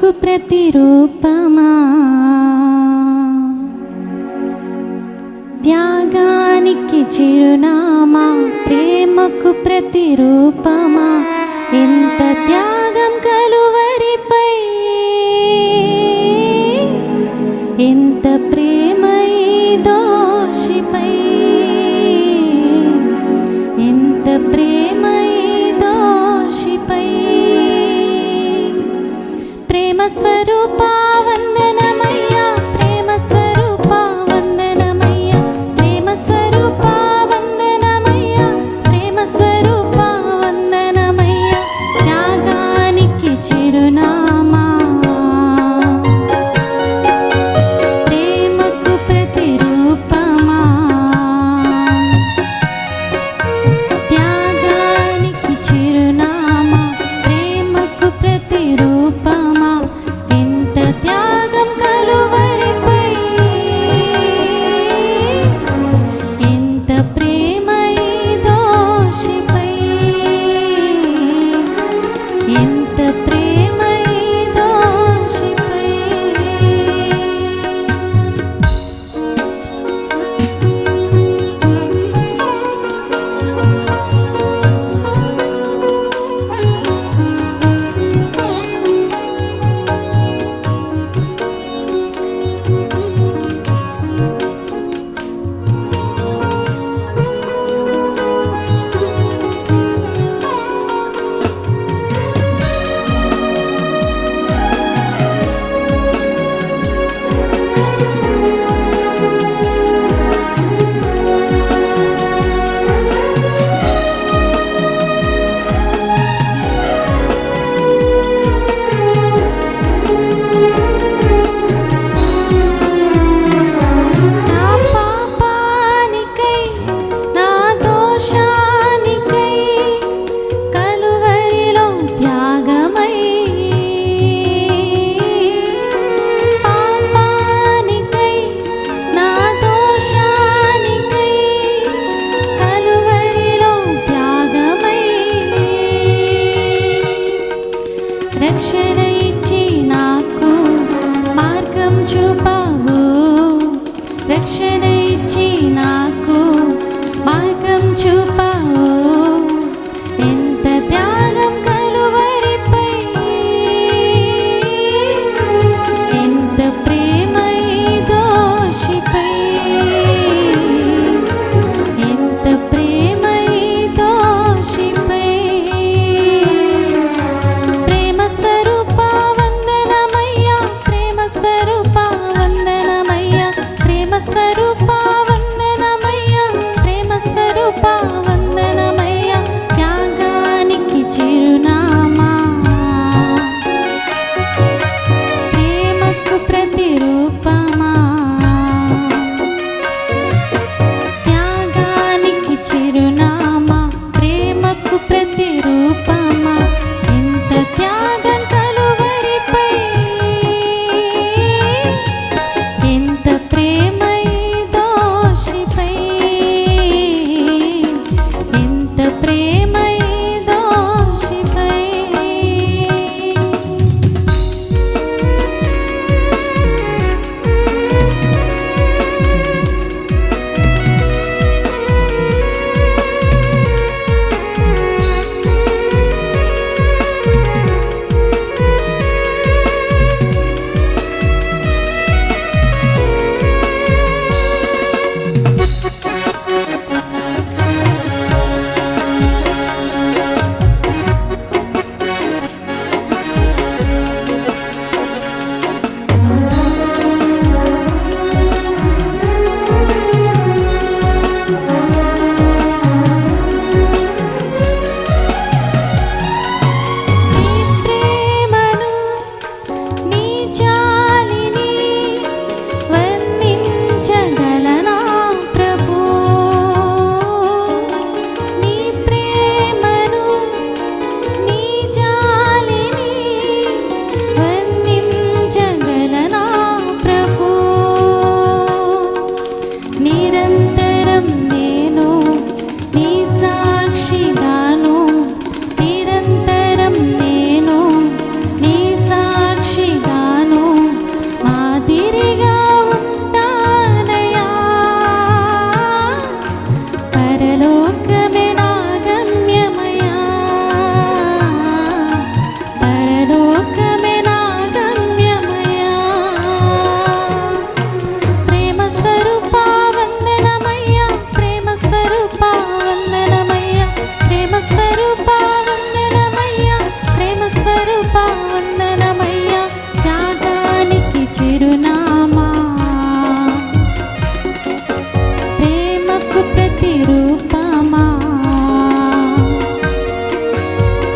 నీకు ప్రతిరూపమా? త్యాగానికి చిరునామా ప్రేమకు ప్రతిరూపమా?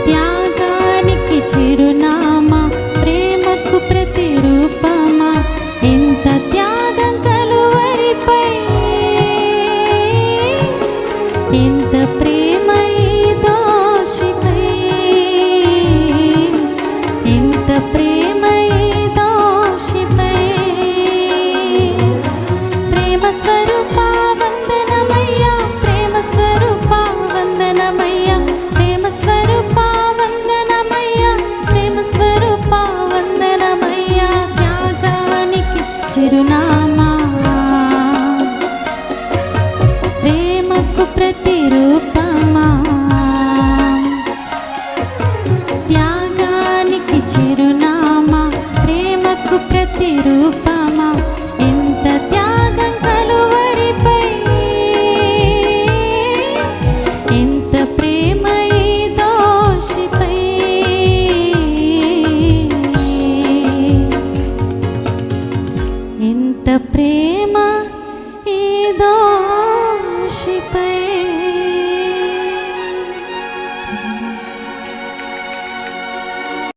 త్యాగానికి చిరునామా ప్రేమకు ప్రతిరూపమా? ఎంత త్యాగం కలువరిపై ఎంత प्रेम